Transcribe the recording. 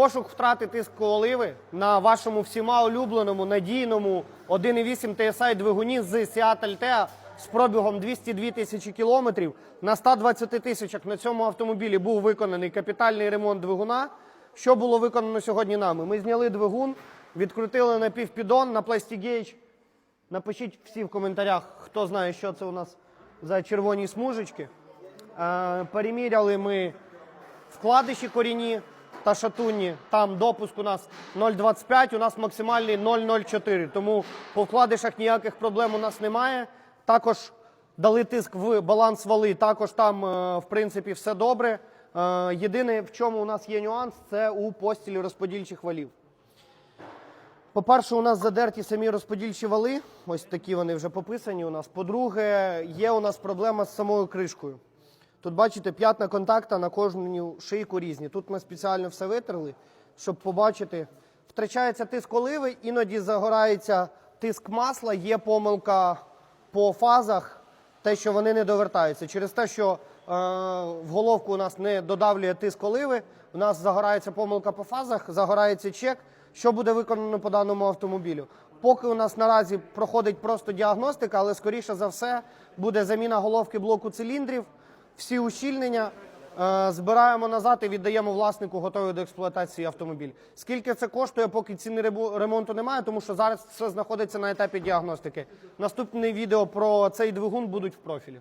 Пошук втрати тиску оливи на вашому всіма улюбленому надійному 1,8 TSI двигуні з Seat Altea з пробігом 202 тисячі кілометрів. На 120 тисячах на цьому автомобілі був виконаний капітальний ремонт двигуна. Що було виконано сьогодні нами? Ми зняли двигун, відкрутили напівпідон на пластігейдж. Напишіть всі в коментарях, хто знає, що це у нас за червоні смужечки. Е, переміряли ми вкладиші корінні та шатунні. Там допуск у нас 0,25, у нас максимальний 0,04. Тому по вкладишах ніяких проблем у нас немає. Також дали тиск в баланс вали, також там, е, в принципі, все добре. Е, Єдине, в чому у нас є нюанс, це у постілі розподільчих валів. По-перше, у нас задерті самі розподільчі вали, ось такі вони вже пописані у нас. По-друге, є у нас проблема з самою кришкою. Тут бачите, п'ятна контакта на кожну шийку різні. Тут ми спеціально все витерли, щоб побачити. Втрачається тиск оливи, іноді загорається тиск масла, є помилка по фазах, те, що вони не довертаються. Через те, що е, в головку у нас не додавлює тиск оливи, у нас загорається помилка по фазах, загорається чек, що буде виконано по даному автомобілю. Поки у нас наразі проходить просто діагностика, але скоріше за все буде заміна головки блоку циліндрів, всі ущільнення. е, Збираємо назад і віддаємо власнику готовий до експлуатації автомобіль. Скільки це коштує, поки ціни ремонту немає, тому що зараз все знаходиться на етапі діагностики. Наступне відео про цей двигун будуть в профілі.